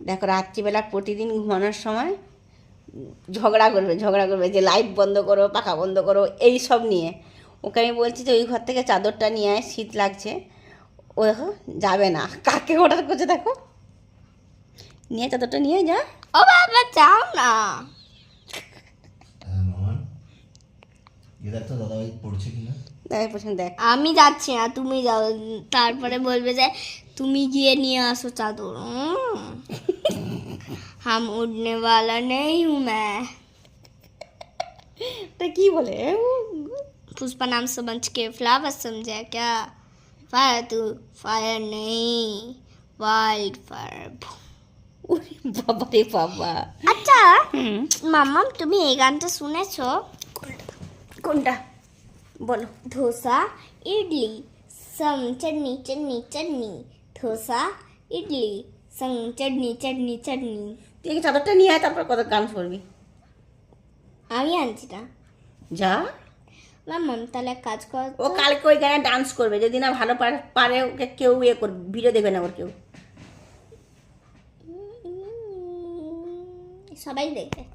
দেখো রাত্রিবেলা প্রতিদিন ঘুমানোর সময় ঝগড়া করবে ঝগড়া করবে যে লাইট বন্ধ করো, পাখা বন্ধ করো, এই সব নিয়ে। ওকে আমি বলছি যে ওই ঘর থেকে চাদরটা নিয়ে আয়, শীত লাগছে। ও দেখো যাবে না। কাকে অর্ডার করছে দেখো? নিয়ে চাদরটা নিয়ে যা। ও বাবা চাও না। তো দাদাভাই পড়ছে কিনা দেখ প্রশ্ন দেখ আমি যাচ্ছি না তুমি যাও তারপরে বলবে যে তুমি গিয়ে নিয়ে আসো চাদর উম। হাম উড়নে वाला नहीं हूँ मैं তা কি বলে पुष्पा नाम समझ के फ्लावर समझा क्या फायर तू फायर नहीं वाइल्ड फायर ওরে বাবা রে বাবা আচ্ছা হুম মাম্মা তুমি এই গানটা শুনেছো কোনটা? বলো। ধোসা ইডলি সম চটনি চটনি চটনি। ধোসা ইডলি সম চটনি চটনি চটনি। তুই এই চাদরটা নিয়ে আয় তারপর কত গান শুনবি আমি আনছি না। যা। মাম্মাম তাহলে কাজ কর ও কালকে ওই গানে ডান্স করবে। যদি না ভালো পারে- পারে ওকে কেউ ইয়ে করবে ভিডিও দেবে না ওর কেউ। সবাই দেখবে